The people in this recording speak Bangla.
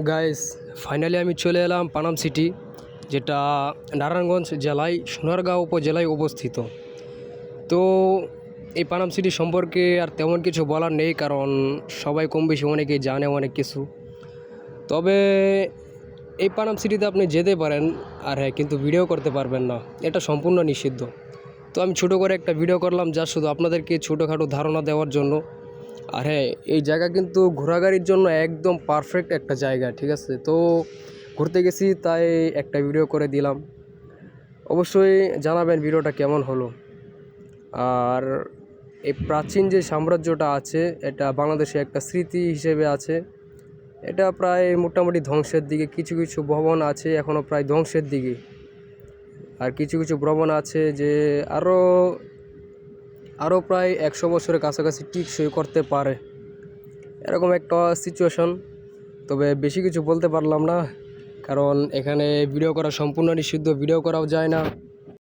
গাইস ফাইনালি আমি চলে এলাম পানাম সিটি যেটা নারায়ণগঞ্জ জেলায়, সোনারগাঁও উপজেলায় অবস্থিত। তো এই পানাম সিটি সম্পর্কে আর তেমন কিছু বলার নেই, কারণ সবাই কম বেশি অনেকেই জানে অনেক কিছু। তবে এই পানাম সিটিতে আপনি যেতে পারেন, আর হ্যাঁ কিন্তু ভিডিও করতে পারবেন না। এটা সম্পূর্ণ নিষিদ্ধ। তো আমি ছোটো করে একটা ভিডিও করলাম, যা শুধু আপনাদেরকে ছোটোখাটো ধারণা দেওয়ার জন্য। আর হ্যাঁ এই জায়গা কিন্তু ঘোরাঘুরির জন্য একদম পারফেক্ট একটা জায়গা, ঠিক আছে? তো ঘুরতে গেছি, তাই একটা ভিডিও করে দিলাম। অবশ্যই জানাবেন ভিডিওটা কেমন হলো। আর এই প্রাচীন যে সাম্রাজ্যটা আছে, এটা বাংলাদেশে একটা স্মৃতি হিসেবে আছে। এটা প্রায় মোটামুটি ধ্বংসের দিকে, কিছু কিছু ভবন আছে এখনও প্রায় ধ্বংসের দিকে। আর কিছু কিছু ভ্রমণ আছে যে আরও আরও প্রায় একশো বছরের কাছাকাছি টিকসই করতে পারে। এরকম একটা সিচুয়েশন তবে বেশি কিছু বলতে পারলাম না, কারণ এখানে ভিডিও করা সম্পূর্ণ নিষিদ্ধ ভিডিও করাও যায় না।